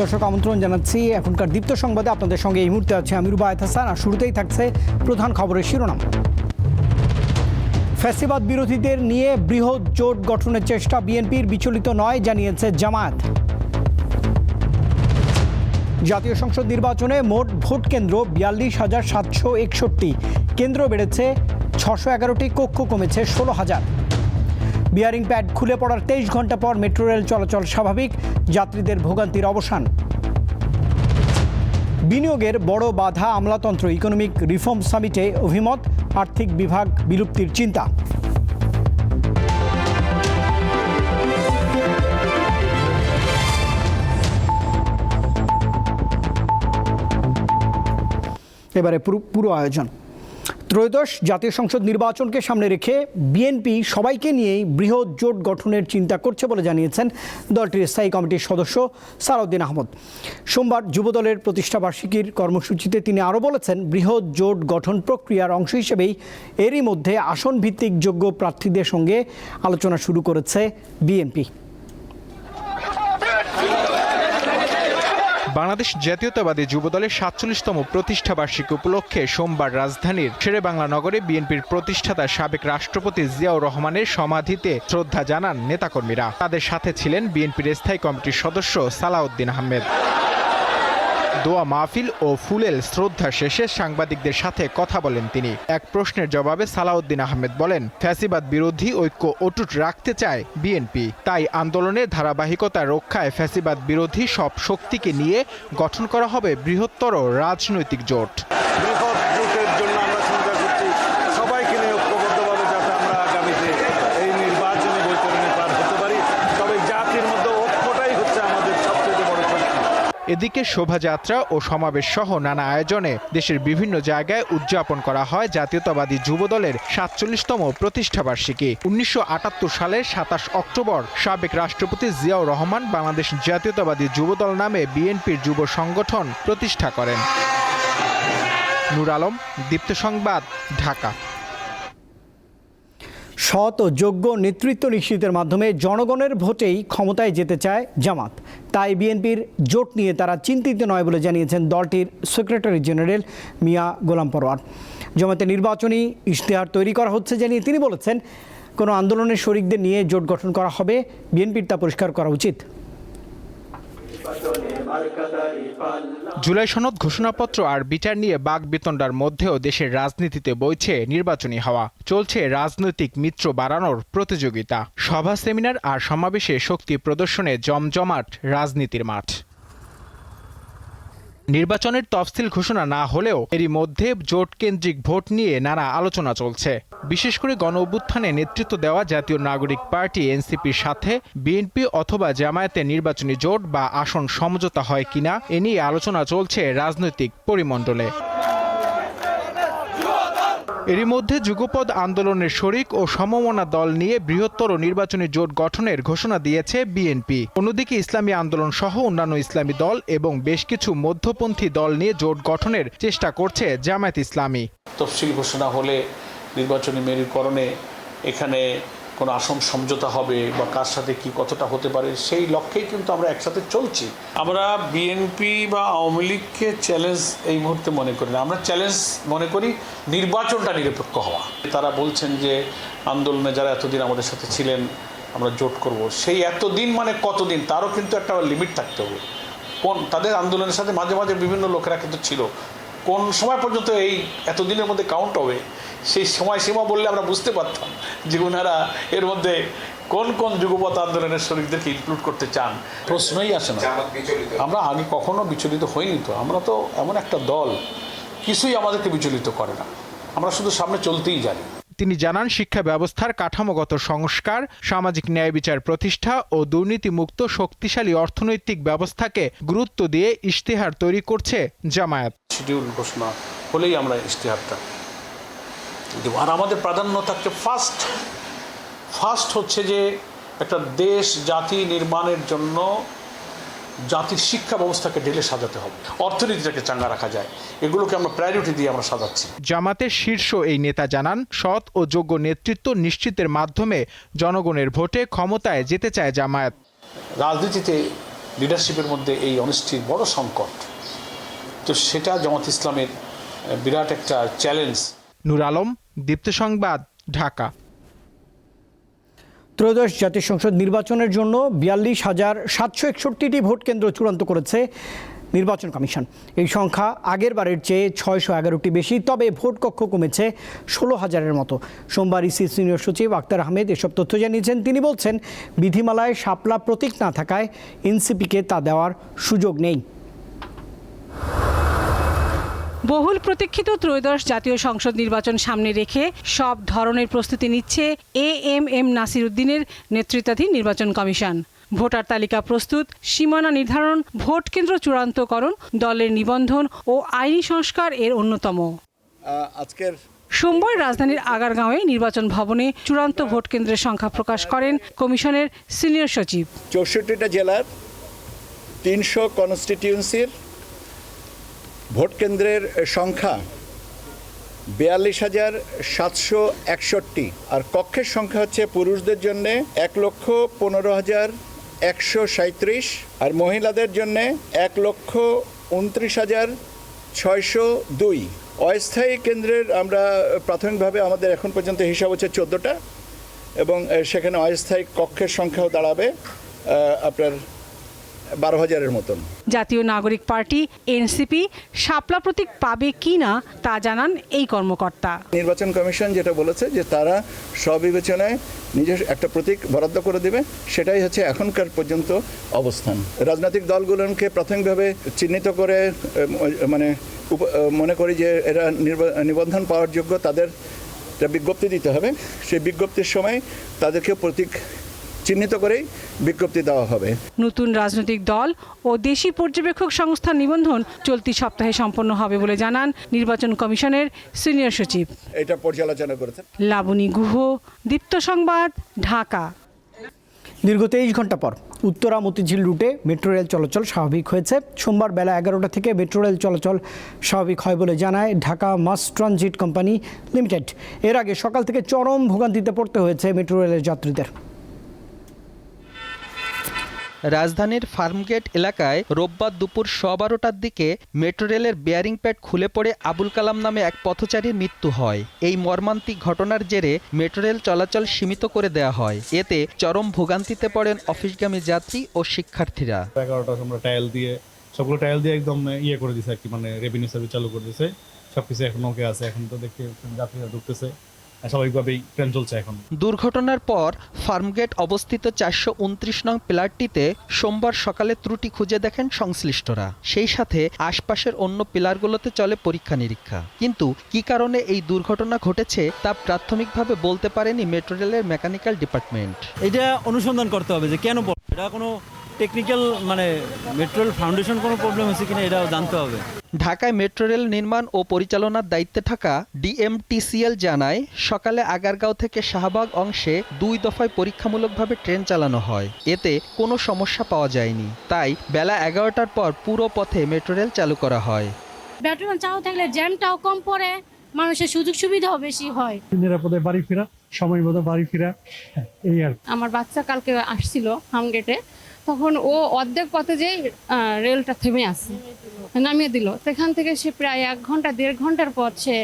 দর্শক আমন্ত্রণ জানাচ্ছি। এখনকার দীপ্ত সংবাদে আপনাদের সঙ্গে এই মুহূর্তে আছে আমি রুবায়ত হাসান। আর শুরুতেই থাকছে প্রধান খবরের শিরোনাম। ফ্যাসিবাদ বিরোধীদের নিয়ে বৃহৎ জোট গঠনের চেষ্টা বিএনপির বিচলিত নয়, জানিয়েছে জামায়াত। জাতীয় সংসদ নির্বাচনে মোট ভোট কেন্দ্র বিয়াল্লিশ হাজার সাতশো একষট্টি। কেন্দ্র বেড়েছে ছশো এগারোটি, কক্ষ কমেছে ষোলো হাজার। বিয়ারিং প্যাড খুলে পড়ার তেইশ ঘণ্টা পর মেট্রো রেল চলাচল স্বাভাবিক, যাত্রীদের ভোগান্তির অবসান। বিনিয়োগের বড় বাধা আমলাতন্ত্র ইকোনমিক রিফর্ম সামিটে অভিমত, আর্থিক বিভাগ বিলুপ্তির চিন্তা। এবারে পুরো আয়োজন। ত্রয়োদশ জাতীয় সংসদ নির্বাচনকে সামনে রেখে বিএনপি সবাইকে নিয়েই বৃহৎ জোট গঠনের চিন্তা করছে বলে জানিয়েছেন দলটির স্থায়ী কমিটির সদস্য সালাউদ্দিন আহমদ। সোমবার যুবদলের প্রতিষ্ঠাবার্ষিকীর কর্মসূচিতে তিনি আরও বলেছেন, বৃহৎ জোট গঠন প্রক্রিয়ার অংশ হিসেবেই এরই মধ্যে আসন ভিত্তিক যোগ্য প্রার্থীদের সঙ্গে আলোচনা শুরু করেছে বিএনপি। বাংলাদেশ জাতীয়তাবাদী যুবদলের সাতচল্লিশতম প্রতিষ্ঠা বার্ষিকী উপলক্ষে সোমবার রাজধানীর শেরে বাংলা নগরে বিএনপির প্রতিষ্ঠাতা সাবেক রাষ্ট্রপতি জিয়াউর রহমানের সমাধিতে শ্রদ্ধা জানান নেতাকর্মীরা। তাদের সাথে ছিলেন বিএনপির স্থায়ী কমিটির সদস্য সালাউদ্দিন আহমেদ। দোয়া মাহফিল ও ফুলেল শ্রদ্ধা শেষে সাংবাদিকদের সাথে কথা বলেন তিনি। এক প্রশ্নের জবাবে সালাউদ্দিন আহমেদ বলেন, ফ্যাসিবাদ বিরোধী ঐক্য অটুট রাখতে চায় বিএনপি। তাই আন্দোলনের ধারাবাহিকতা রক্ষায় ফ্যাসিবাদ বিরোধী সব শক্তিকে নিয়ে গঠন করা হবে বৃহত্তর রাজনৈতিক জোট বৃহৎ জোটের জন্য আমরা চিন্তা করছি সবাইকে নিয়ে ঐক্যবদ্ধভাবে যাতে আমরা আগামীতে এই নির্বাচনী বৈতরণে পার হতে পারি তবে জাতির মধ্যে ঐক্যটাই হচ্ছে আমাদের সবচেয়ে বড় শক্তি এদিকে শোভাযাত্রা ও সমাবেশ সহ নানা আয়োজনে দেশের বিভিন্ন জায়গায় উদযাপন করা হয় জাতীয়তাবাদী যুবদলের সাতচল্লিশতম প্রতিষ্ঠাবার্ষিকী। উনিশশো আটাত্তর সালের সাতাশ অক্টোবর সাবেক রাষ্ট্রপতি জিয়াউর রহমান বাংলাদেশ জাতীয়তাবাদী যুবদল নামে বিএনপির যুব সংগঠন প্রতিষ্ঠা করেন। নুর আলম, দীপ্ত সংবাদ, ঢাকা। সৎ ও যোগ্য নেতৃত্ব নিশ্চিতের মাধ্যমে জনগণের ভোটেই ক্ষমতায় যেতে চায় জামাত। তাই বিএনপির জোট নিয়ে তারা চিন্তিত নয় বলে জানিয়েছেন দলটির সেক্রেটারি জেনারেল মিয়া গোলাম পরোয়ার। জামাতে নির্বাচনী ইশতেহার তৈরি করা হচ্ছে জানিয়ে তিনি বলেছেন, কোনো আন্দোলনের শরিকদের নিয়ে জোট গঠন করা হবে, বিএনপির তা পরিষ্কার করা উচিত। জুলাই সনদ ঘোষণাপত্র আর বিচার নিয়ে বাক বিতণ্ডার মধ্যেও দেশের রাজনীতিতে বইছে নির্বাচনী হাওয়া। চলছে রাজনৈতিক মিত্র বাড়ানোর প্রতিযোগিতা। সভা, সেমিনার আর সমাবেশে শক্তি প্রদর্শনে জমজমাট রাজনীতির মাঠ। নির্বাচনের তফসিল ঘোষণা না হলেও এরই মধ্যে জোট কেন্দ্রিক ভোট নিয়ে নানা আলোচনা চলছে। বিশেষ করে গণ অভ্যুত্থানে নেতৃত্ব দেওয়া জাতীয় নাগরিক পার্টি, এনসিপির সাথে বিএনপি অথবা জামায়াতের নির্বাচনী জোট বা আসন সমঝোতা হয় কিনা, এ নিয়ে আলোচনা চলছে রাজনৈতিক পরিমণ্ডলে। এরই মধ্যে যুগপদ আন্দোলনের শরিক ও সমমনা দল নিয়ে বৃহত্তর নির্বাচনী জোট গঠনের ঘোষণা দিয়েছে বিএনপি। অন্যদিকে ইসলামী আন্দোলন সহ অন্যান্য ইসলামী দল এবং বেশ কিছু মধ্যপন্থী দল নিয়ে জোট গঠনের চেষ্টা করছে জামায়াত ইসলামী। তফসিল ঘোষণা হলে নির্বাচনী মেরুকরণে এখানে কোনো আসন সমঝোতা হবে বা কার সাথে কি কতটা হতে পারে, সেই লক্ষ্যেই কিন্তু আমরা একসাথে চলছি। আমরা বিএনপি বা আওয়ামী লীগকে চ্যালেঞ্জ এই মুহূর্তে মনে করি না। আমরা চ্যালেঞ্জ মনে করি নির্বাচনটা নিরপেক্ষ হওয়া। তারা বলছেন যে আন্দোলনে যারা এতদিন আমাদের সাথে ছিলেন, আমরা জোট করব। সেই এতদিন মানে কতদিন? তারও কিন্তু একটা লিমিট থাকতে হবে। কোন তাদের আন্দোলনের সাথে মাঝে মাঝে বিভিন্ন লোকেরা কিন্তু ছিল। কোন সময় পর্যন্ত এই এতদিনের মধ্যে কাউন্ট হবে? সেই সময়সীমা বললে আমরা বুঝতে পারতাম যে ওনারা এর মধ্যে কোন কোন যুগপথ আন্দোলনের শরীরদেরকে ইনক্লুড করতে চান। প্রশ্নই আসে না। আমরা আগে কখনো বিচলিত হইনি তো। আমরা তো এমন একটা দল। কিছুই আমাদেরকে বিচলিত করে না। আমরা শুধু সামনে চলতেই জানি। তিনি জানান, শিক্ষা ব্যবস্থার কাঠামোগত সংস্কার, সামাজিক ন্যায় বিচার প্রতিষ্ঠা ও দুর্নীতিমুক্ত শক্তিশালী অর্থনৈতিক ব্যবস্থাকে গুরুত্ব দিয়ে ইশতেহার তৈরি করছে জামায়াত। শিডিউল ঘোষণা হলেই আমরা ইশতেহারটা দেবো। আর আমাদের প্রাধান্য থাকছে ফার্স্ট ফার্স্ট হচ্ছে যে একটা দেশ জাতি নির্মাণের জন্য জাতির শিক্ষা ব্যবস্থাকে ঢেলে সাজাতে হবে। অর্থনীতিটাকে চাঙ্গা রাখা যায়। এগুলোকে আমরা প্রায়োরিটি দিয়ে আমরা সাজাচ্ছি। জামাতের শীর্ষ এই নেতা জানান সৎ ও যোগ্য নেতৃত্ব নিশ্চিতের মাধ্যমে জনগণের ভোটে ক্ষমতায় যেতে চায় জামায়াত। রাজনীতিতে লিডারশিপের মধ্যে এই অনিষ্টির বড় সংকট। তো সেটা জামাত ইসলামের বিরাট একটা চ্যালেঞ্জ নুর আলম দীপ্ত সংবাদ ঢাকা। ত্রয়োদশ জাতীয় সংসদ নির্বাচনের জন্য বিয়াল্লিশ হাজার সাতশো একষট্টিটি ভোট কেন্দ্র চূড়ান্ত করেছে নির্বাচন কমিশন। এই সংখ্যা আগের বারের চেয়ে ছয়শো এগারোটি বেশি, তবে ভোট কক্ষ কমেছে ষোলো হাজারের মতো। সোমবার ইসি সিনিয়র সচিব আক্তার আহমেদ এসব তথ্য জানিয়েছেন। তিনি বলছেন, বিধিমালায় শাপলা প্রতীক না থাকায় এনসিপিকে তা দেওয়ার সুযোগ নেই। বহুল প্রতীক্ষিত ত্রয়োদশ জাতীয় সংসদ নির্বাচন সামনে রেখে সব ধরনের প্রস্তুতি নিচ্ছে এ এম এম নাসির উদ্দিনের নেতৃত্বাধীন নির্বাচন কমিশন। ভোটার তালিকা প্রস্তুত সীমানা নির্ধারণ ভোট কেন্দ্র চূড়ান্তকরণ দলের নিবন্ধন ও আইনি সংস্কার এর অন্যতম। আজকের সোমবার রাজধানীর আগারগাঁওয়ে নির্বাচন ভবনে চূড়ান্ত ভোট কেন্দ্রের সংখ্যা প্রকাশ করেন কমিশনের সিনিয়র সচিব। চৌষট্টিটা জেলার তিনশো কনস্টিটিউন্সির ভোট কেন্দ্রের সংখ্যা বিয়াল্লিশ হাজার সাতশো একষট্টি আর কক্ষের সংখ্যা হচ্ছে পুরুষদের জন্য এক লক্ষ পনেরো হাজার একশো সাঁত্রিশ আর মহিলাদের জন্য এক লক্ষ উনত্রিশ হাজার ছয়শো দুই। অস্থায়ী কেন্দ্রের আমরা প্রাথমিকভাবে আমাদের এখন পর্যন্ত হিসাব হচ্ছে চোদ্দোটা এবং সেখানে অস্থায়ী কক্ষের সংখ্যাও দাঁড়াবে। আপনার বারো হাজারের মতন। জাতীয় নাগরিক পার্টি এনসিপি শাপলা প্রতীক পাবে কি না তা জানান এই কর্মকর্তা। নির্বাচন কমিশন যেটা বলেছে যে তারা স্ববিবেচনায় নিজের একটা প্রতীক বরাদ্দ করে দেবে সেটাই হচ্ছে এখনকার পর্যন্ত অবস্থান। রাজনৈতিক দলগুলোকে প্রাথমিকভাবে চিহ্নিত করে মানে মনে করি যে এরা নিবন্ধন পাওয়ার যোগ্য তাদের বিজ্ঞপ্তি দিতে হবে। সেই বিজ্ঞপ্তির সময় তাদেরকে প্রতীক চিহ্নিত করেই বিজ্ঞপ্তি দেওয়া হবে। নতুন রাজনৈতিক দল ও দেশি পর্যবেক্ষক সংস্থার নিবন্ধন চলতি সপ্তাহে সম্পন্ন হবে বলে জানান নির্বাচন কমিশনের সিনিয়র সচিব। এটা পর্যালোচনা করেছে লাবণী গুহ দীপ্ত সংবাদ ঢাকা। দীর্ঘ তেইশ ঘণ্টা পর উত্তরা মতিঝিল রুটে মেট্রো রেল চলাচল স্বাভাবিক হয়েছে। সোমবার বেলা এগারোটা থেকে মেট্রো রেল চলাচল স্বাভাবিক হয় বলে জানায় Dhaka mass transit company limited. এর আগে সকাল থেকে চরম ভোগান্তিতে পড়তে হয়েছে মেট্রো রেলের যাত্রীদের। রাজধানীর ফার্মগেট এলাকায় রোববার দুপুর শ বারোটার দিকে মেট্রো রেলের বেয়ারিং প্যাড খুলে পড়ে আবুল কালাম নামে এক পথচারীর মৃত্যু হয়। এই মর্মান্তিক ঘটনার জেরে মেট্রো রেল চলাচল সীমিত করে দেওয়া হয়। এতে চরম ভোগান্তিতে পড়েন অফিসগামী যাত্রী ও শিক্ষার্থীরা। এগারোটার টাইল দিয়ে, সবগুলো টাইল দিয়ে একদম ইয়ে করে দিছে আর কি মানে রেভিনিউ সার্ভিস চালু করে দিছে। সবকিছু এখন ওকে আছে, এখন তো দেখি যাত্রীরা ঢুকতেছে। স্বাভাবিকভাবেই ট্রেন চলছে এখন। দুর্ঘটনার পর ফার্মগেট অবস্থিত চারশো উনত্রিশ নং পিলারটিতে সোমবার সকালে ত্রুটি খুঁজে দেখেন সংশ্লিষ্টরা। সেই সাথে আশপাশের অন্য পিলারগুলোতে চলে পরীক্ষা নিরীক্ষা। কিন্তু কি কারণে এই দুর্ঘটনা ঘটেছে তা প্রাথমিকভাবে বলতে পারেনি মেট্রো রেলের মেকানিক্যাল ডিপার্টমেন্ট। এটা অনুসন্ধান করতে হবে যে কেন এটা কোনো টেকনিক্যাল মানে মেট্রোল ফাউন্ডেশন কোনো প্রবলেম হয়েছে কিনা এটাও জানতে হবে। ঢাকায় মেট্রো রেল নির্মাণ ও পরিচালনার দায়িত্বে থাকা ডিএমটিসিএল জানায় সকালে আগারগাঁও থেকে শাহবাগ অংশে দুই দফায় পরীক্ষামূলকভাবে ট্রেন চালানো হয়। এতে কোনো সমস্যা পাওয়া যায়নি। তাই বেলা এগারোটার পর পুরো পথে মেট্রো রেল চালু করা হয়। ব্যাটারি চালু থাকলে জ্যামটাও কম পড়ে মানুষের সুযোগ সুবিধাও বেশি হয়। নিরাপদে বাড়ি ফেরা সময় মতো বাড়ি ফেরা এই আর আমার বাচ্চা কালকে আসছিল হামগেটে। তখন ও অর্ধেক পথে যে রেলটা থেমে আসে নামিয়ে দিল। সেখান থেকে সে প্রায় এক ঘণ্টা, দেড় ঘণ্টার পর সে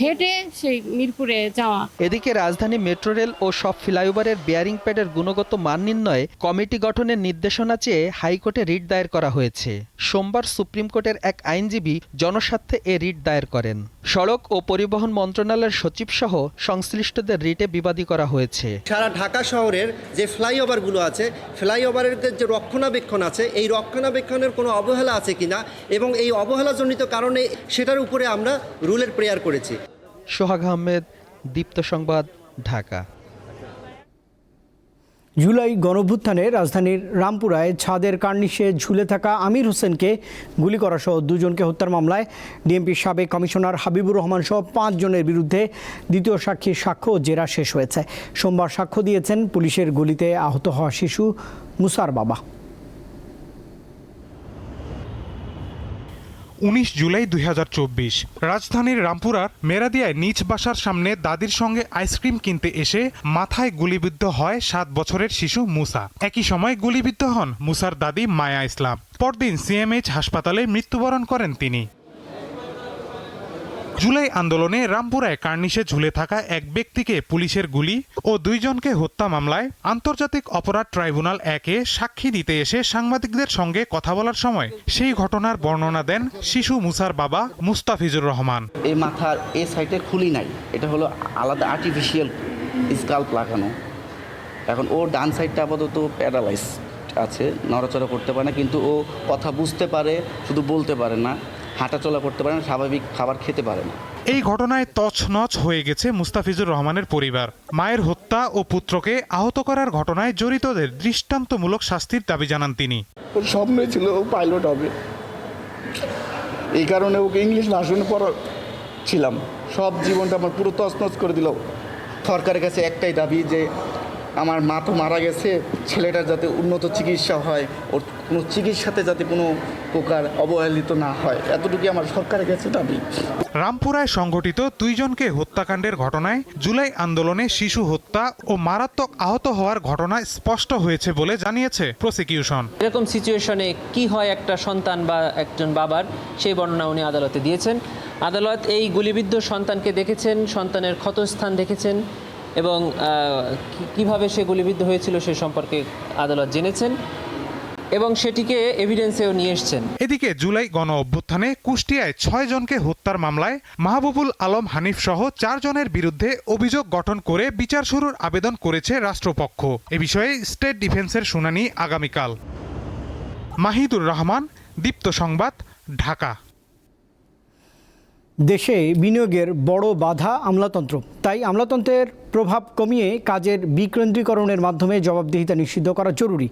হেঁটে সেই মিরপুরে যাওয়া। এদিকে রাজধানী মেট্রো রেল ও সব ফ্লাইওভারের বেয়ারিং প্যাডের গুণগত মান নির্ণয়ে কমিটি গঠনের নির্দেশনা চেয়ে হাইকোর্টে রিট দায়ের করা হয়েছে। সোমবার সুপ্রিম কোর্টের এক আইনজীবী জনস্বার্থে এ রিট দায়ের করেন। সড়ক ও পরিবহন মন্ত্রণালয়ের সচিব সহ সংশ্লিষ্টদের রিটে বিবাদী করা হয়েছে। সারা ঢাকা শহরের যে ফ্লাইওভারগুলো আছে ফ্লাইওভারের যে রক্ষণাবেক্ষণ আছে এই রক্ষণাবেক্ষণের কোনো অবহেলা আছে কিনা এবং এই অবহেলাজনিত কারণে সেটার উপরে আমরা রুলের প্রেয়ার করেছি। সোহাগ আহমেদ, দীপ্ত সংবাদ, ঢাকা। জুলাই গণভ্যুত্থানে রাজধানীর রামপুরায় ছাদের কার্নিশে ঝুলে থাকা আমির হোসেনকে গুলি করা সহ দুজনকে হত্যার মামলায় ডিএমপির সাবেক কমিশনার হাবিবুর রহমান সহ পাঁচজনের বিরুদ্ধে দ্বিতীয় সাক্ষীর সাক্ষ্য জেরা শেষ হয়েছে। সোমবার সাক্ষ্য দিয়েছেন পুলিশের গুলিতে আহত হওয়া শিশু মুসার বাবা। উনিশ জুলাই দুই হাজার চব্বিশ। রাজধানীর রামপুরার মেরাদিয়ায় নিজ বাসার সামনে দাদির সঙ্গে আইসক্রিম কিনতে এসে মাথায় গুলিবিদ্ধ হয় সাত বছরের শিশু মুসা। একই সময় গুলিবিদ্ধ হন মুসার দাদি মায়া ইসলাম। পরদিন সিএমএইচ হাসপাতালে মৃত্যুবরণ করেন তিনি। জুলাই আন্দোলনে রামপুরায় কার্নিশে ঝুলে থাকা এক ব্যক্তিকে পুলিশের গুলি ও দুইজনকে হত্যা মামলায় আন্তর্জাতিক অপরাধ ট্রাইব্যুনাল একে সাক্ষী দিতে এসে সাংবাদিকদের সঙ্গে কথা বলার সময় সেই ঘটনার বর্ণনা দেন শিশু মুসার বাবা মুস্তাফিজুর রহমান। এই মাথার এই সাইডে খুলি নাই। এটা হলো আলাদা আর্টিফিশিয়াল স্কাল্প লাগানো। এখন ও ডান সাইডটা আপাতত প্যারালাইজ আছে, নড়াচড়া করতে পারে না, কিন্তু ও কথা বুঝতে পারে, শুধু বলতে পারে না। হাঁটাচলা করতে পারে না স্বাভাবিক খাবার খেতে পারে না। এই ঘটনায় তছনছ হয়ে গেছে মুস্তাফিজুর রহমানের পরিবার। মায়ের হত্যা ও পুত্রকে আহত করার ঘটনায় জড়িতদের দৃষ্টান্তমূলক শাস্তির দাবি জানান তিনি। ওর স্বপ্নই ছিল ও পাইলট হবে। এই কারণে ওকে ইংলিশ ভাষণে পড়া ছিলাম। সব জীবনটা আমার পুরো তছনছ করে দিল। সরকারের কাছে একটাই দাবি যে আমার মা তো মারা গেছে ছেলেটার যাতে উন্নত চিকিৎসা হয় ওর কোনো চিকিৎসাতে যাতে কোনো প্রকার অবহেলিত না হয় এতটুকু আমার সরকারের কাছে দাবি। রামপুরায় সংঘটিত দুইজনকে হত্যাকাণ্ডের ঘটনায় জুলাই আন্দোলনে শিশু হত্যা ও মারাত্মক আহত হওয়ার ঘটনা স্পষ্ট হয়েছে বলে জানিয়েছে প্রসিকিউশন। এরকম সিচুয়েশনে কি হয় একটা সন্তান বা একজন বাবার সেই বর্ণনা উনি আদালতে দিয়েছেন। আদালত এই গুলিবিদ্ধ সন্তানকে দেখেছেন সন্তানের ক্ষতস্থান দেখেছেন। এবং কীভাবে সে গুলিবিদ্ধ হয়েছিল সে সম্পর্কে আদালত জেনেছেন এবং সেটিকে এভিডেন্সেও নিয়ে এসছেন। এদিকে জুলাই গণ অভ্যুত্থানে কুষ্টিয়ায় ছয় জনকে হত্যার মামলায় মাহবুবুল আলম হানিফ সহ চার জনের বিরুদ্ধে অভিযোগ গঠন করে বিচার শুরুর আবেদন করেছে রাষ্ট্রপক্ষ। এ বিষয়ে স্টেট ডিফেন্সের শুনানি আগামীকাল। মাহিদুর রহমান, দীপ্ত সংবাদ, ঢাকা। দেশে বিনিয়োগের বড় বাধা আমলাতন্ত্র। তাই আমলাতন্ত্রের প্রভাব কমিয়ে কাজের বিকেন্দ্রীকরণের মাধ্যমে জবাবদিহিতা নিষিদ্ধ করা জরুরি।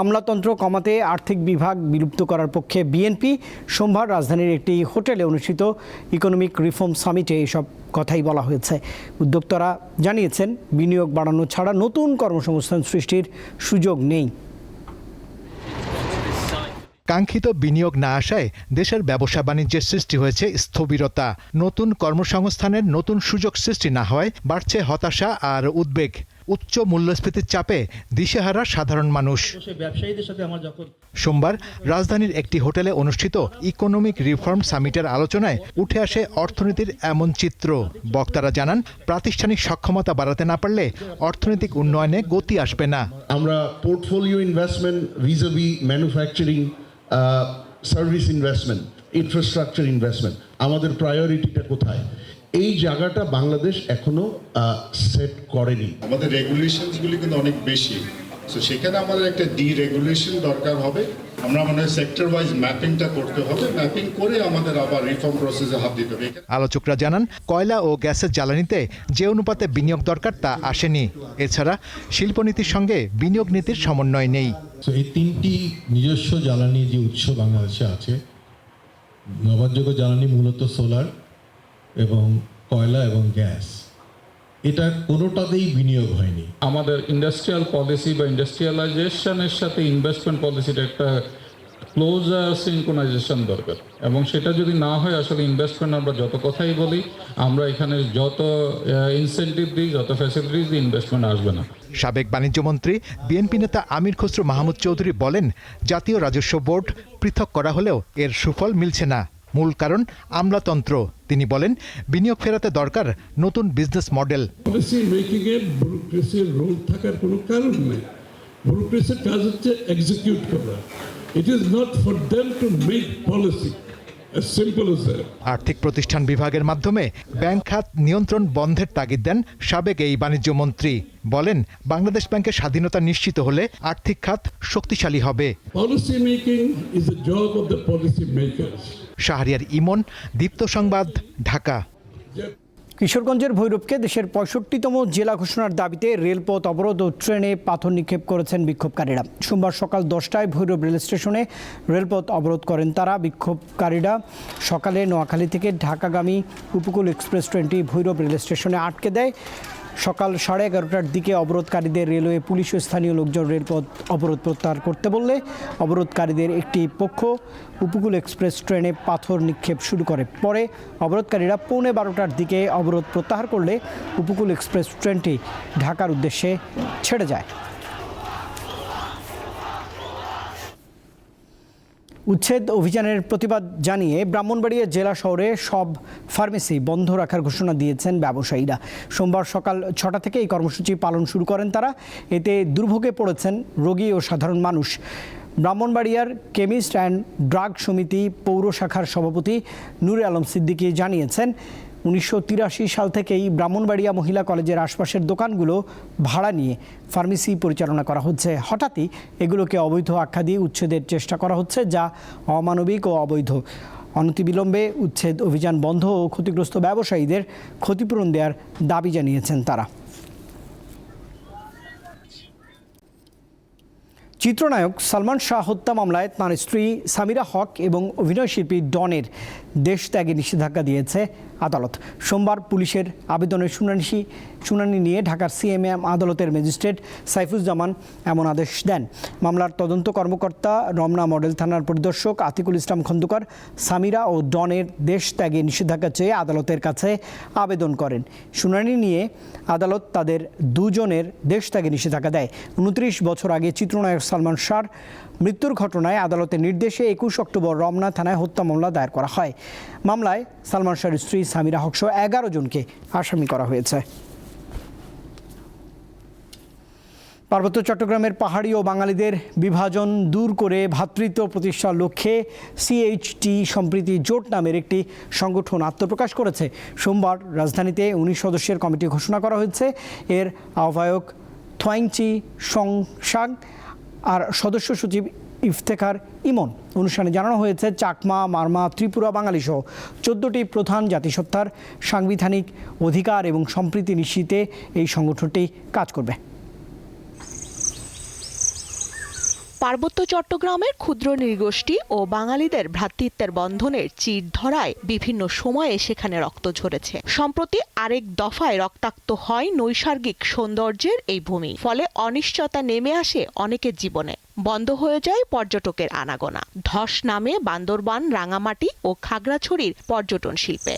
আমলাতন্ত্র কমাতে আর্থিক বিভাগ বিলুপ্ত করার পক্ষে বিএনপি সোমবার রাজধানীর একটি হোটেলে অনুষ্ঠিত ইকোনমিক রিফর্ম সামিটে এসব কথাই বলা হয়েছে। উদ্যোক্তারা জানিয়েছেন, বিনিয়োগ বাড়ানো ছাড়া নতুন কর্মসংস্থান সৃষ্টির সুযোগ নেই। কাঙ্ক্ষিত বিনিয়োগ না আসায় দেশের ব্যবসা বাণিজ্যের সৃষ্টি হয়েছে স্থবিরতা। নতুন কর্মসংস্থানের নতুন সুযোগ সৃষ্টি না হওয়ায় বাড়ছে হতাশা আর উদ্বেগ। উচ্চ মূল্যস্ফীতির চাপে দিশেহারা সাধারণ মানুষ। ব্যবসায়ীদের সাথে আমার যখন সোমবার রাজধানীর একটি হোটেলে অনুষ্ঠিত ইকোনমিক রিফর্ম সামিটের আলোচনায় উঠে আসে অর্থনীতির এমন চিত্র। বক্তারা জানান প্রাতিষ্ঠানিক সক্ষমতা বাড়াতে না পারলে অর্থনৈতিক উন্নয়নে গতি আসবে না। আমরা portfolio investment vis a vis manufacturing service investment infrastructure investment আমাদের প্রায়োরিটিটা কোথায়? এই জায়গাটা বাংলাদেশ এখনও সেট করেনি। আমাদের রেগুলেশনসগুলি কিন্তু অনেক বেশি। সো সেখানে আমাদের একটা ডিরেগুলেশন দরকার হবে। আমরা মনে হয় সেক্টর ওয়াইজ ম্যাপিংটা করতে হবে। ম্যাপিং করে আমাদের আবার রিফর্ম প্রসেসে হাত দিতে হবে। আলোচকরা জানান কয়লা ও গ্যাসের জ্বালানিতে যে অনুপাতে বিনিয়োগ দরকার তা আসেনি। এছাড়া শিল্পনীতির সঙ্গে বিনিয়োগ নীতির সমন্বয় নেই। তো এই তিনটি নিজস্ব জ্বালানি যে উৎস বাংলাদেশে আছে নবায়নযোগ্য জ্বালানি মূলত সোলার এবং কয়লা এবং গ্যাস। এটা কোনোটাতেই বিনিয়োগ হয়নি। আমাদের ইন্ডাস্ট্রিয়াল পলিসি বা ইন্ডাস্ট্রিয়ালাইজেশনের সাথে ইনভেস্টমেন্ট পলিসিটা একটা ক্লোজার সিনক্রোনাইজেশন দরকার। এবং সেটা যদি না হয় আসলে ইনভেস্টমেন্ট আমরা যত কথাই বলি আমরা এখানে যত ইনসেন্টিভ দিই যত ফ্যাসিলিটিস দিই ইনভেস্টমেন্ট আসবে না। সাবেক বাণিজ্যমন্ত্রী বিএনপি নেতা আমির খসরু মাহমুদ চৌধুরী বলেন জাতীয় রাজস্ব বোর্ড পৃথক করা হলেও এর সুফল মিলছে না। মূল কারণ আমলাতন্ত্র। তিনি বলেন বিনিয়োগ ফেরাতে দরকার নতুন বিজনেস মডেল। পলিসি রোল থাকার কোনো কারণ নেই। ব্যুরোক্রেসির কাজ হচ্ছে এক্সিকিউট করা। It is not for them to make policy. আর্থিক প্রতিষ্ঠান বিভাগের মাধ্যমে ব্যাংক খাত নিয়ন্ত্রণ বন্ধের তাগিদ দেন সাবেক এই বাণিজ্য মন্ত্রী। বলেন বাংলাদেশ ব্যাংকের স্বাধীনতা নিশ্চিত হলে আর্থিক খাত শক্তিশালী হবে। Policy making is a job of the policy makers. Shahriar Emon, Deepto সংবাদ, ঢাকা। কিশোরগঞ্জের ভৈরবকে দেশের পঁয়ষট্টিতম জেলা ঘোষণার দাবিতে রেলপথ অবরোধ ও ট্রেনে পাথর নিক্ষেপ করেছেন বিক্ষোভকারীরা। সোমবার সকাল দশটায় ভৈরব রেল স্টেশনে রেলপথ অবরোধ করেন তারা। বিক্ষোভকারীরা সকালে নোয়াখালী থেকে ঢাকাগামী উপকূল এক্সপ্রেস ট্রেনটি ভৈরব রেল স্টেশনে আটকে দেয়। সকাল সাড়ে এগারোটার দিকে অবরোধকারীদের রেলওয়ে পুলিশ ও স্থানীয় লোকজন রেলপথ অবরোধ প্রত্যাহার করতে বললে অবরোধকারীদের একটি পক্ষ উপকূল এক্সপ্রেস ট্রেনে পাথর নিক্ষেপ শুরু করে। পরে অবরোধকারীরা পৌনে বারোটার দিকে অবরোধ প্রত্যাহার করলে উপকূল এক্সপ্রেস ট্রেনটি ঢাকার উদ্দেশ্যে ছেড়ে যায়। উচ্ছেদ অভিযানের প্রতিবাদ জানিয়ে ব্রাহ্মণবাড়িয়া জেলা শহরে সব ফার্মেসি বন্ধ রাখার ঘোষণা দিয়েছেন ব্যবসায়ীরা। সোমবার সকাল ছটা থেকে এই কর্মসূচি পালন শুরু করেন তারা। এতে দুর্ভোগে পড়েছেন রোগী ও সাধারণ মানুষ। ব্রাহ্মণবাড়িয়ার কেমিস্ট অ্যান্ড ড্রাগ সমিতি পৌর শাখার সভাপতি নুরে আলম সিদ্দিকী জানিয়েছেন উনিশশো তিরাশি সাল থেকেই ব্রাহ্মণবাড়িয়া মহিলা কলেজের আশপাশের দোকানগুলো ভাড়া নিয়ে ফার্মেসি পরিচালনা করা হচ্ছে। হঠাৎই এগুলোকে অবৈধ আখ্যা দিয়ে উচ্ছেদের চেষ্টা করা হচ্ছে, যা অমানবিক ও অবৈধ। অনতিবিলম্বে উচ্ছেদ অভিযান বন্ধ ও ক্ষতিগ্রস্ত ব্যবসায়ীদের ক্ষতিপূরণ দেওয়ার দাবি জানিয়েছেন তারা। চিত্রনায়ক সালমান শাহ হত্যা মামলায় তাঁর স্ত্রী সামিরা হক এবং অভিনয়শিল্পী ডনের দেশ ত্যাগে নিষেধাজ্ঞা দিয়েছে আদালত। সোমবার পুলিশের আবেদনের শুনানি শুনানি নিয়ে ঢাকার সিএমএম আদালতের ম্যাজিস্ট্রেট সাইফুজ্জামান এমন আদেশ দেন। মামলার তদন্ত কর্মকর্তা রমনা মডেল থানার পরিদর্শক আতিকুল ইসলাম খন্দকার, সামিরা ও ডনের দেশ ত্যাগে নিষেধাজ্ঞা চেয়ে আদালতের কাছে আবেদন করেন। শুনানি নিয়ে আদালত তাদের দুজনের দেশ ত্যাগে নিষেধাজ্ঞা দেয়। উনত্রিশ বছর আগে চিত্রনায়ক সালমান শাহর মৃত্যুর ঘটনায় আদালতের নির্দেশে একুশ অক্টোবর রমনা থানায় হত্যা মামলা দায়ের করা হয়। মামলায় সালমান শাহর স্ত্রী সামিরা হকসহ এগারো জনকে আসামি করা হয়েছে। পার্বত্য চট্টগ্রামের পাহাড়ি ও বাঙালিদের বিভাজন দূর করে ভ্রাতৃত্ব প্রতিষ্ঠার লক্ষ্যে সিএইচটি সম্প্রীতি জোট নামের একটি সংগঠন আত্মপ্রকাশ করেছে। সোমবার রাজধানীতে উনিশ সদস্যের কমিটি ঘোষণা করা হয়েছে। এর আহ্বায়ক থোয়াইংচি সংসাং আর সদস্য সচিব ইফতেখার ইমন। অনুষ্ঠানে জানানো হয়েছে, চাকমা, মারমা, ত্রিপুরা বাঙালি সহ চোদ্দটি প্রধান জাতিসত্তার সাংবিধানিক অধিকার এবং সম্প্রীতি নিশ্চিতে এই সংগঠনটি কাজ করবে। পার্বত্য চট্টগ্রামের ক্ষুদ্র নৃগোষ্ঠী ও বাঙালিদের ভ্রাতৃত্বের বন্ধনের চির ধরায় বিভিন্ন সময়ে সেখানে রক্ত ঝরেছে। সম্প্রতি আরেক দফায় রক্তাক্ত হয় নৈসর্গিক সৌন্দর্যের এই ভূমি। ফলে অনিশ্চয়তা নেমে আসে অনেকের জীবনে। বন্ধ হয়ে যায় পর্যটকের আনাগোনা। ধস নামে বান্দরবান, রাঙামাটি ও খাগড়াছড়ির পর্যটন শিল্পে।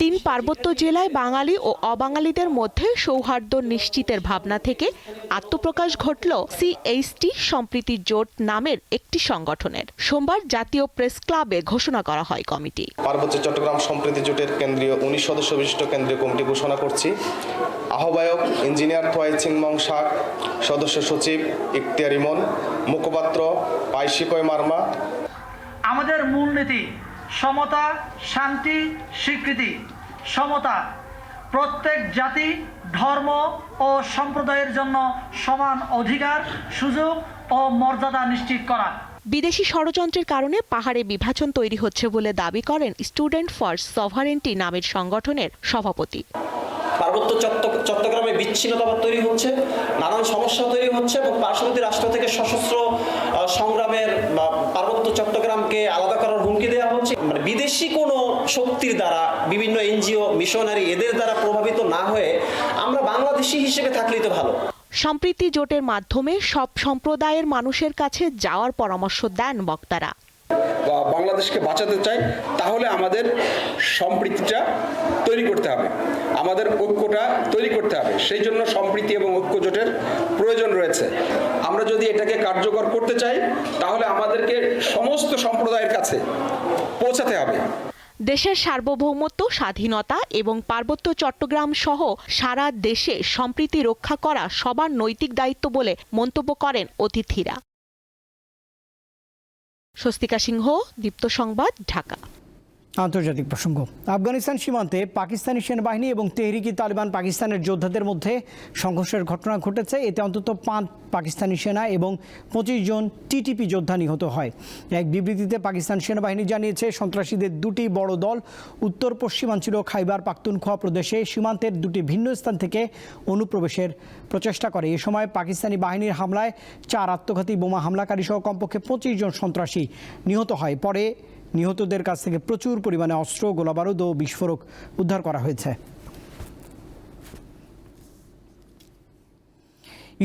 তিন পার্বত্য জেলায় বাঙালি ও অবাঙালিদের মধ্যে সৌহার্দ্য নিশ্চিতের ভাবনা থেকে আত্মপ্রকাশ ঘটল সিএইচটি সম্প্রীতি জোট নামের একটি সংগঠনের। সোমবার জাতীয় প্রেস ক্লাবে ঘোষণা করা হয় কমিটি। পার্বত্য চট্টগ্রাম সম্প্রীতি জোটের কেন্দ্রীয় উনিশ সদস্য বিশিষ্ট কেন্দ্রীয় কমিটি ঘোষণা করছি। আহ্বায়ক ইঞ্জিনিয়ার থোয়াই চিংমং শাক সদস্য সচিব ইখতিয়ার ইমন মুখপাত্র পাইশিকয় মার্মা। আমাদের মূলনীতি সমতা, শান্তি, স্বীকৃতি। সমতা, প্রত্যেক জাতি, ধর্ম ও সম্প্রদায়ের জন্য সমান অধিকার, সুযোগ ও মর্যাদা নিশ্চিত করা। বিদেশি ষড়যন্ত্রের কারণে পাহাড়ে বিভাজন তৈরি হচ্ছে বলে দাবি করেন স্টুডেন্ট ফর সভারেন্টি নামের সংগঠনের সভাপতি। পার্বত্য চট্টগ্রামে বিচ্ছিন্নতাবাদ তৈরি হচ্ছে, নানান সমস্যা তৈরি হচ্ছে এবং পার্শ্ববর্তী রাষ্ট্র থেকে সশস্ত্র সংগ্রামের পার্বত্য চট্টগ্রামকে আলাদা করার হুমকি দেওয়া হচ্ছে। মানে বিদেশি কোনো শক্তির দ্বারা, বিভিন্ন এনজিও, মিশনারি এদের দ্বারা প্রভাবিত না হয়ে আমরা বাংলাদেশি হিসেবে থাকলেই তো ভালো। সম্প্রীতি জোটের মাধ্যমে সব সম্প্রদায়ের মানুষের কাছে যাওয়ার পরামর্শ দেন বক্তারা। বাংলাদেশকে বাঁচাতে চাই তাহলে আমাদের সম্প্রীতিটা তৈরি করতে হবে। আমাদের ঐক্যটা তৈরি করতে হবে। সেই জন্য সম্প্রীতি এবং ঐক্য জোটের প্রয়োজন রয়েছে। আমরা যদি এটাকে কার্যকর করতে চাই, তাহলে আমাদেরকে সমস্ত সম্প্রদায়ের কাছে পৌঁছাতে হবে। দেশের সার্বভৌমত্ব, স্বাধীনতা এবং পার্বত্য চট্টগ্রাম সহ সারা দেশে সম্প্রীতি রক্ষা করা সবার নৈতিক দায়িত্ব বলে মন্তব্য করেন অতিথিরা। স্বস্তিকা সিংহ দীপ্ত সংবাদ ঢাকা। আন্তর্জাতিক প্রসঙ্গ। আফগানিস্তান সীমান্তে পাকিস্তানি সেনাবাহিনী এবং তেহরিকি তালিবান পাকিস্তানের যোদ্ধাদের মধ্যে সংঘর্ষের ঘটনা ঘটেছে। এতে অন্তত পাঁচ পাকিস্তানি সেনা এবং পঁচিশ জন টিটিপি যোদ্ধা নিহত হয়। এক বিবৃতিতে পাকিস্তান সেনাবাহিনী জানিয়েছে, সন্ত্রাসীদের দুটি বড় দল উত্তর পশ্চিমাঞ্চল খাইবার পাখতুনখোয়া প্রদেশে সীমান্তের দুটি ভিন্ন স্থান থেকে অনুপ্রবেশের প্রচেষ্টা করে। এ সময় পাকিস্তানি বাহিনীর হামলায় চার আত্মঘাতী বোমা হামলাকারী সহ কমপক্ষে পঁচিশ জন সন্ত্রাসী নিহত হয়। পরে নিহতদের কাছ থেকে প্রচুর পরিমাণে অস্ত্র গোলাবারুদ ও বিস্ফোরক উদ্ধার করা হয়েছে।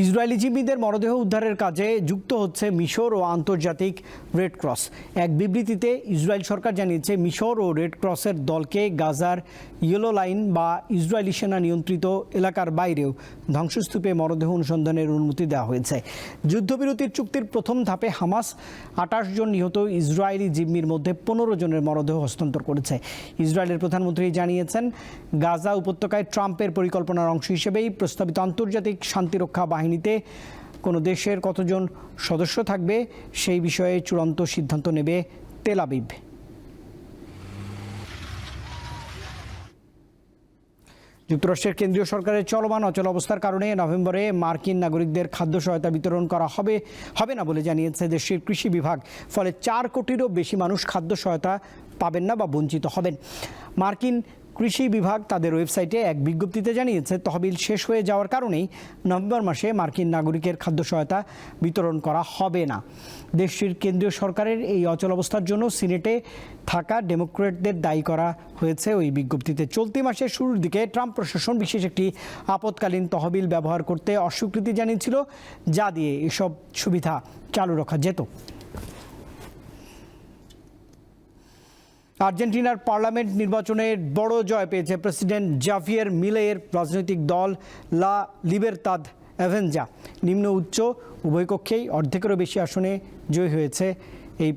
ইসরায়েলি জিম্মিদের মরদেহ উদ্ধারের কাজে যুক্ত হচ্ছে মিশর ও আন্তর্জাতিক রেড ক্রস। এক বিবৃতিতে ইসরায়েল সরকার জানিয়েছে, মিশর ও রেড ক্রসের দলকে গাজার ইয়েলো লাইন বা ইসরায়েলি সেনা নিয়ন্ত্রিত এলাকার বাইরেও ধ্বংসস্তূপে মরদেহ অনুসন্ধানের অনুমতি দেওয়া হয়েছে। যুদ্ধবিরতির চুক্তির প্রথম ধাপে হামাস আঠাশ জন নিহত ইসরায়েলি জিম্মির মধ্যে পনেরো জনের মরদেহ হস্তান্তর করেছে। ইসরায়েলের প্রধানমন্ত্রী জানিয়েছেন, গাজা উপত্যকায় ট্রাম্পের পরিকল্পনার অংশ হিসেবেই প্রস্তাবিত আন্তর্জাতিক শান্তিরক্ষা বাহিনীতে কোনো দেশের কতজন সদস্য থাকবে সেই বিষয়ে চূড়ান্ত সিদ্ধান্ত নেবে তেল আবিব। যুক্তরাষ্ট্রের কেন্দ্রীয় সরকারের চলমান অচল অবস্থার কারণে নভেম্বরে মার্কিন নাগরিকদের খাদ্য সহায়তা বিতরণ করা হবে হবে না বলে জানিয়েছে দেশটির কৃষি বিভাগ। ফলে চার কোটিরও বেশি মানুষ খাদ্য সহায়তা পাবেন না বা বঞ্চিত হবেন। মার্কিন কৃষি বিভাগ তাদের ওয়েবসাইটে এক বিজ্ঞপ্তিতে জানিয়েছে, তহবিল শেষ হয়ে যাওয়ার কারণেই নভেম্বর মাসে মার্কিন নাগরিকের খাদ্য সহায়তা বিতরণ করা হবে না। দেশটির কেন্দ্রীয় সরকারের এই অচল অবস্থার জন্য সিনেটে থাকা ডেমোক্রেটদের দায়ী করা হয়েছে ওই বিজ্ঞপ্তিতে। চলতি মাসের শুরুর দিকে ট্রাম্প প্রশাসন বিশেষ একটি আপৎকালীন তহবিল ব্যবহার করতে অস্বীকৃতি জানিয়েছিল, যা দিয়ে এসব সুবিধা চালু রাখা যেত। আর্জেন্টিনার পার্লামেন্ট নির্বাচনে বড় জয় পেয়েছে প্রেসিডেন্ট জাভিয়ের মিলের রাজনৈতিক দল লা লিবেরতাদ অ্যাভেঞ্জা। নিম্ন উচ্চ উভয় কক্ষেই অর্ধেকেরও বেশি আসনে জয়ী হয়েছে এই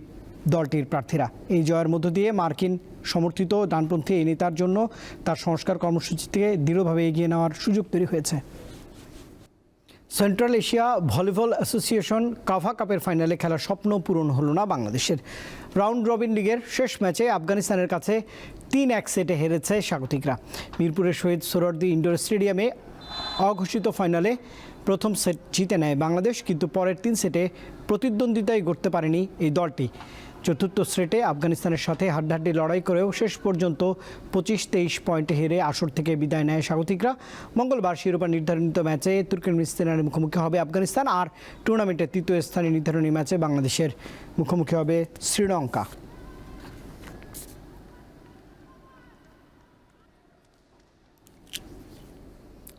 দলটির প্রার্থীরা। এই জয়ের মধ্য দিয়ে মার্কিন সমর্থিত ডানপন্থী এই নেতার জন্য তার সংস্কার কর্মসূচি থেকে দৃঢ়ভাবে এগিয়ে নেওয়ার সুযোগ তৈরি হয়েছে। Central Asia volleyball association CAVA কাপের ফাইনালে খেলার স্বপ্ন পূরণ হলো না বাংলাদেশের। রাউন্ড রবিন লিগের শেষ ম্যাচে আফগানিস্তানের কাছে তিন এক সেটে হেরেছে স্বাগতিকরা। মিরপুরের শহীদ সোহরার্দি ইন্ডোর স্টেডিয়ামে অঘোষিত ফাইনালে প্রথম সেট জিতে নেয় বাংলাদেশ, কিন্তু পরের তিন সেটে প্রতিদ্বন্দ্বিতাই করতে পারেনি এই দলটি। চতুর্থ সেটে আফগানিস্তানের সাথে হাড্ডাহাড্ডি লড়াই করেও শেষ পর্যন্ত পঁচিশ তেইশ পয়েন্টে হেরে আসর থেকে বিদায় নেয় স্বাগতিকরা। মঙ্গলবার শিরোপা নির্ধারিত ম্যাচে তুর্কমেনিস্তানের মুখোমুখি হবে আফগানিস্তান আর টুর্নামেন্টের তৃতীয় স্থানে নির্ধারণী ম্যাচে বাংলাদেশের মুখোমুখি হবে শ্রীলঙ্কা।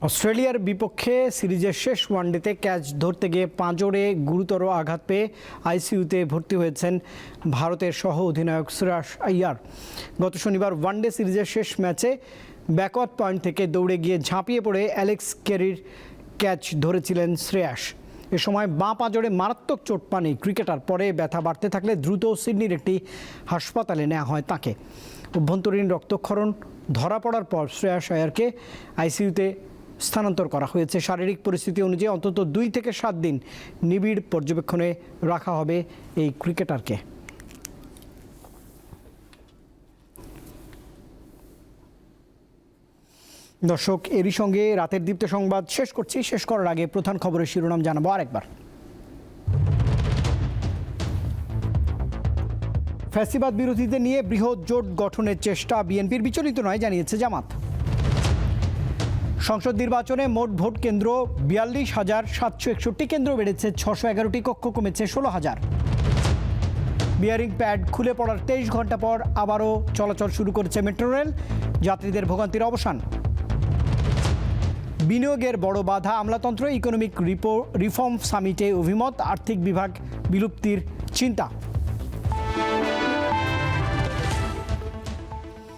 অস্ট্রেলিয়ার বিপক্ষে সিরিজের শেষ ওয়ানডেতে ক্যাচ ধরতে গিয়ে পাঁজরে গুরুতর আঘাত পেয়ে আইসিইউতে ভর্তি হয়েছেন ভারতের সহ অধিনায়ক সুরাশ আইয়ার। গত শনিবার ওয়ানডে সিরিজের শেষ ম্যাচে ব্যাকওয়ার্ড পয়েন্ট থেকে দৌড়ে গিয়ে ঝাঁপিয়ে পড়ে অ্যালেক্স কেরির ক্যাচ ধরেছিলেন শ্রেয়াস। এ সময় বাঁ পাঁজরে মারাত্মক চোট পান ক্রিকেটার। পরে ব্যথা বাড়তে থাকলে দ্রুত সিডনির একটি হাসপাতালে নেওয়া হয় তাকে। অভ্যন্তরীণ রক্তক্ষরণ ধরা পড়ার পর শ্রেয়াস আয়ারকে আইসিইউতে স্থানান্তর করা হয়েছে। শারীরিক পরিস্থিতি অনুযায়ী অন্তত দুই থেকে সাত দিন নিবিড় পর্যবেক্ষণে রাখা হবে এই ক্রিকেটারকে। দর্শক, এরই সঙ্গে রাতের দীপ্ত সংবাদ শেষ করছি। শেষ করার আগে প্রধান খবরের শিরোনাম জানাব আরেকবার। ফ্যাসিবাদ বিরোধীদের নিয়ে বৃহৎ জোট গঠনের চেষ্টা বিএনপির। বিচলিত নয়, জানিয়েছে জামাত। সংসদ নির্বাচনে মোট ভোট কেন্দ্র বিয়াল্লিশ হাজার সাতশো একষট্টি কেন্দ্র বেড়েছে, ছশো এগারোটি কক্ষ কমেছে ষোলো হাজার। বিয়ারিং প্যাড খুলে পড়ার তেইশ ঘণ্টা পর আবারও চলাচল শুরু করেছে মেট্রো রেল, যাত্রীদের ভোগান্তির অবসান। বিনিয়োগের বড় বাধা আমলাতন্ত্র, ইকোনমিক রিপো, রিফর্ম সামিটে অভিমত, আর্থিক বিভাগ বিলুপ্তির চিন্তা।